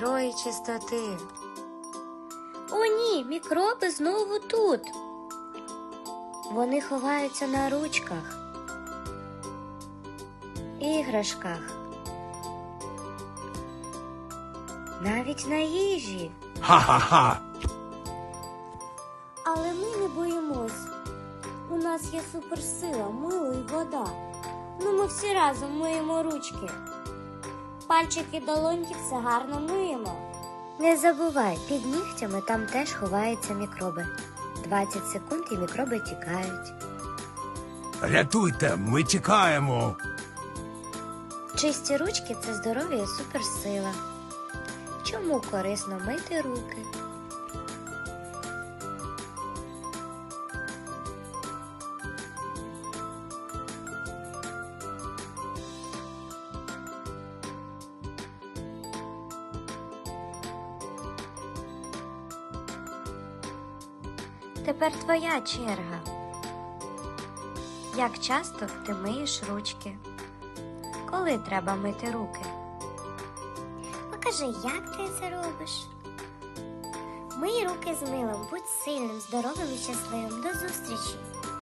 чистоти. О, ні, мікроби знову тут. Вони ховаються на ручках, іграшках, навіть на їжі. Ха-ха-ха! Але ми не боїмось. У нас є суперсила, мило і вода. Ну ми всі разом миємо ручки. Пальчики долоньки все гарно миємо. Не забувай, під нігтями там теж ховаються мікроби. 20 секунд і мікроби тікають. Рятуйте, ми тікаємо. Чисті ручки це здоров'я і суперсила. Чому корисно мити руки? Тепер твоя черга. Як часто ти миєш ручки? Коли треба мити руки? Покажи, як ти це робиш. Мий руки з милом, будь сильним, здоровим і щасливим. До зустрічі!